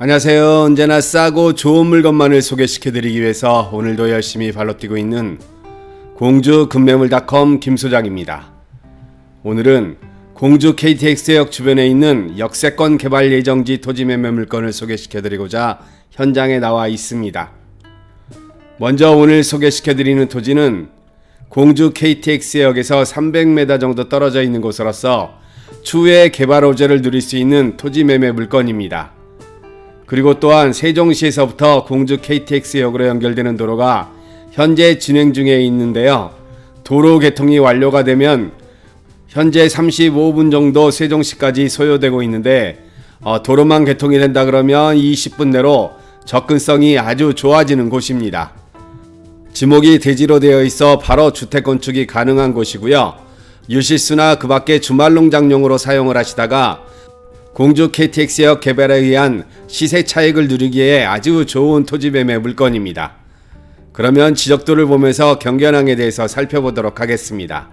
안녕하세요. 언제나 싸고 좋은 물건만을 소개시켜드리기 위해서 오늘도 열심히 발로 뛰고 있는 공주 금매물닷컴 김 소장입니다. 오늘은 공주 KTX역 주변에 있는 역세권 개발 예정지 토지 매매 물건을 소개시켜드리고자 현장에 나와 있습니다. 먼저 오늘 소개시켜드리는 토지는 공주 KTX역에서 300m 정도 떨어져 있는 곳으로서 추후에 개발 호재를 누릴 수 있는 토지 매매 물건입니다. 그리고 또한 세종시에서부터 공주 KTX역으로 연결되는 도로가 현재 진행 중에 있는데요. 도로 개통이 완료가 되면 현재 35분 정도 세종시까지 소요되고 있는데 어, 도로만 개통이 된다 그러면 20분 내로 접근성이 아주 좋아지는 곳입니다. 지목이 대지로 되어 있어 바로 주택 건축이 가능한 곳이고요. 유실수나 그 밖에 주말 농장용으로 사용을 하시다가 공주 KTX역 개발에 의한 시세 차익을 누리기에 아주 좋은 토지 매매 물건입니다. 그러면 지적도를 보면서 경견항에 대해서 살펴보도록 하겠습니다.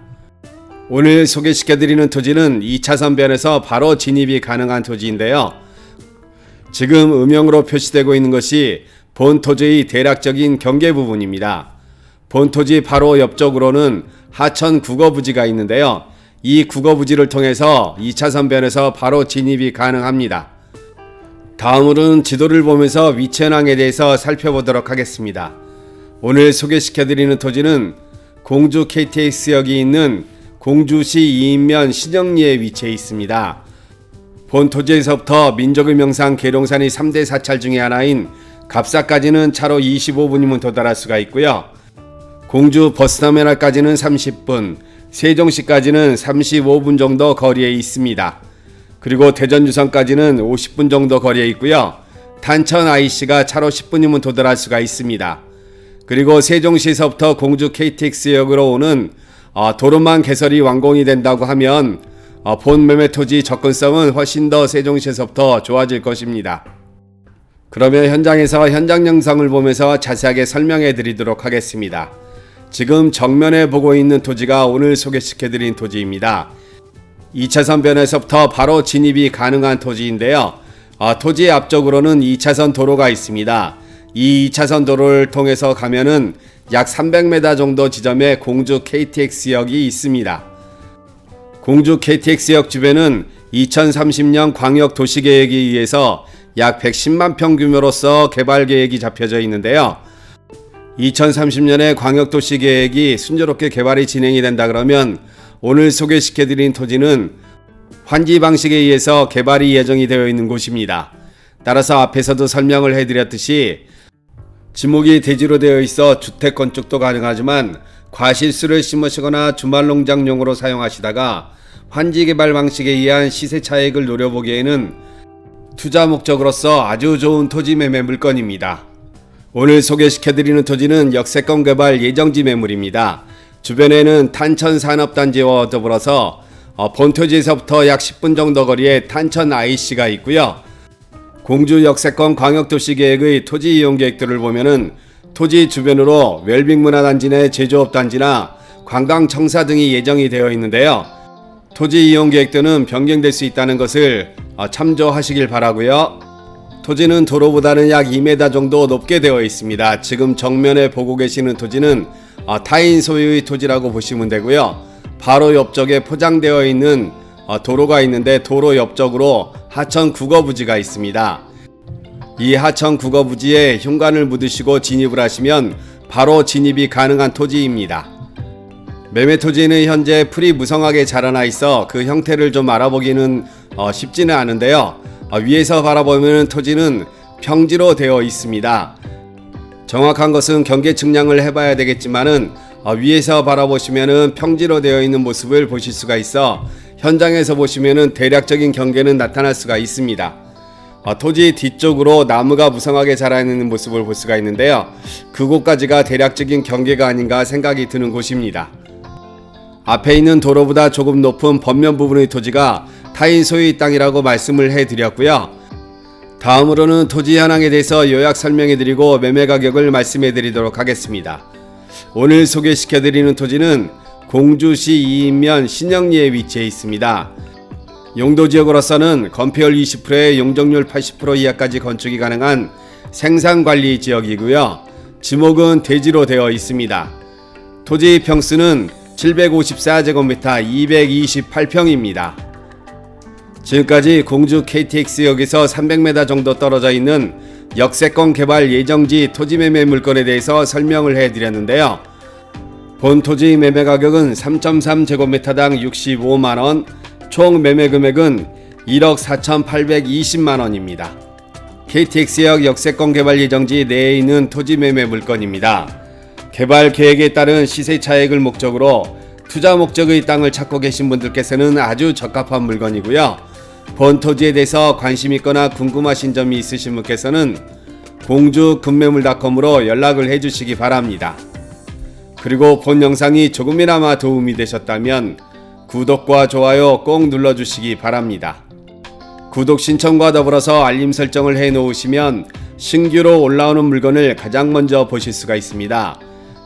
오늘 소개시켜드리는 토지는 2차선 변에서 바로 진입이 가능한 토지인데요. 지금 음영으로 표시되고 있는 것이 본 토지의 대략적인 경계 부분입니다. 본 토지 바로 옆쪽으로는 하천 국어 부지가 있는데요. 이 국어부지를 통해서 2차 선 변에서 바로 진입이 가능합니다. 다음으로는 지도를 보면서 현황에 대해서 살펴보도록 하겠습니다. 오늘 소개시켜드리는 토지는 공주 KTX역이 있는 공주시 이인면 신영리에 위치해 있습니다. 본 토지에서부터 민족의 명상 계룡산이 3대 사찰 중의 하나인 갑사까지는 차로 25분이면 도달할 수가 있고요. 공주 버스터미널까지는 30분, 세종시까지는 35분 정도 거리에 있습니다. 그리고 대전 유성까지는 50분 정도 거리에 있고요. 단천 IC가 차로 10분이면 도달할 수가 있습니다. 그리고 세종시에서부터 공주 KTX역으로 오는 어, 도로만 개설이 완공이 된다고 하면 어, 본 매매 토지 접근성은 훨씬 더 세종시에서부터 좋아질 것입니다. 그러면 현장에서 현장 영상을 보면서 자세하게 설명해 드리도록 하겠습니다. 지금 정면에 보고 있는 토지가 오늘 소개시켜 드린 토지입니다. 2차선 변에서부터 바로 진입이 가능한 토지인데요. 어, 토지 앞쪽으로는 2차선 도로가 있습니다. 이 2차선 도로를 통해서 가면은 약 300m 정도 지점에 공주 KTX역이 있습니다. 공주 KTX역 주변은 2030년 광역 도시계획에 의해서 약 110만 평 규모로서 개발 계획이 잡혀져 있는데요. 2030년에 광역도시 계획이 순조롭게 개발이 진행이 된다 그러면 오늘 소개시켜드린 토지는 환지 방식에 의해서 개발이 예정이 되어 있는 곳입니다. 따라서 앞에서도 설명을 해드렸듯이 지목이 대지로 되어 있어 주택 건축도 가능하지만 과실수를 심으시거나 주말 농장용으로 사용하시다가 환지 개발 방식에 의한 시세 차익을 노려보기에는 투자 목적으로서 아주 좋은 토지 매매 물건입니다. 오늘 소개시켜드리는 토지는 역세권 개발 예정지 매물입니다. 주변에는 탄천 산업단지와 더불어서 어, 본토지에서부터 약 10분 정도 거리에 탄천 IC가 있고요. 공주 역세권 광역도시 계획의 토지 이용 계획들을 보면은 토지 주변으로 웰빙 문화단지 내 제조업 단지나 관광 청사 등이 예정이 되어 있는데요. 토지 이용 계획들은 변경될 수 있다는 것을 어, 참조하시길 바라고요. 토지는 도로보다는 약 2m 정도 높게 되어 있습니다. 지금 정면에 보고 계시는 토지는 어, 타인 소유의 토지라고 보시면 되고요. 바로 옆쪽에 포장되어 있는 어, 도로가 있는데 도로 옆쪽으로 하천 국어부지가 있습니다. 이 하천 국어부지에 흉관을 묻으시고 진입을 하시면 바로 진입이 가능한 토지입니다. 매매 토지는 현재 풀이 무성하게 자라나 있어 그 형태를 좀 알아보기는 어, 쉽지는 않은데요. 어, 위에서 바라보면 토지는 평지로 되어 있습니다. 정확한 것은 경계 측량을 해봐야 되겠지만은 어, 위에서 바라보시면은 평지로 되어 있는 모습을 보실 수가 있어 현장에서 보시면은 대략적인 경계는 나타날 수가 있습니다. 어, 토지 뒤쪽으로 나무가 무성하게 자라 있는 모습을 볼 수가 있는데요. 그곳까지가 대략적인 경계가 아닌가 생각이 드는 곳입니다. 앞에 있는 도로보다 조금 높은 번면 부분의 토지가 타인 소유의 땅이라고 말씀을 해드렸고요. 다음으로는 토지 현황에 대해서 요약 설명해드리고 매매 가격을 말씀해드리도록 하겠습니다. 오늘 소개시켜드리는 토지는 공주시 이인면 신영리에 위치해 있습니다. 용도 지역으로서는 건폐율 20%에 용적률 80% 이하까지 건축이 가능한 생산관리 지역이고요. 지목은 대지로 되어 있습니다. 토지 평수는 754제곱미터 228평입니다. 지금까지 공주 KTX역에서 300m 정도 떨어져 있는 역세권 개발 예정지 토지 매매 물건에 대해서 설명을 해드렸는데요. 본 토지 매매 가격은 3.3제곱미터당 65만원, 총 매매 금액은 1억 4,820만원입니다. KTX역 역세권 개발 예정지 내에 있는 토지 매매 물건입니다. 개발 계획에 따른 시세 차익을 목적으로 투자 목적의 땅을 찾고 계신 분들께서는 아주 적합한 물건이고요. 본 토지에 대해서 관심 있거나 궁금하신 점이 있으신 분께서는 공주 금매물닷컴으로 연락을 해주시기 바랍니다. 그리고 본 영상이 조금이나마 도움이 되셨다면 구독과 좋아요 꼭 눌러주시기 바랍니다. 구독 신청과 더불어서 알림 설정을 해 놓으시면 신규로 올라오는 물건을 가장 먼저 보실 수가 있습니다.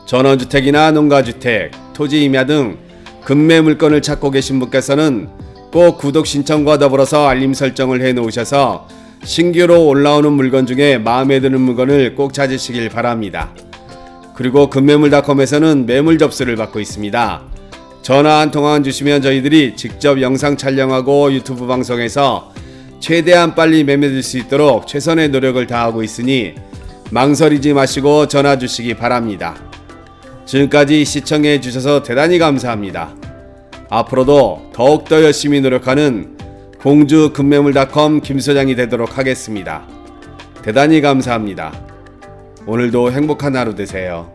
전원주택이나 농가주택, 토지 임야 등 금매 물건을 찾고 계신 분께서는 꼭 구독 신청과 더불어서 알림 설정을 해 놓으셔서 신규로 올라오는 물건 중에 마음에 드는 물건을 꼭 찾으시길 바랍니다. 그리고 금매물닷컴에서는 매물 접수를 받고 있습니다. 전화 한 통화만 주시면 저희들이 직접 영상 촬영하고 유튜브 방송에서 최대한 빨리 매매될 수 있도록 최선의 노력을 다하고 있으니 망설이지 마시고 전화 주시기 바랍니다. 지금까지 시청해 주셔서 대단히 감사합니다. 앞으로도 더욱더 열심히 노력하는 공주 금매물닷컴 김소장이 되도록 하겠습니다. 대단히 감사합니다. 오늘도 행복한 하루 되세요.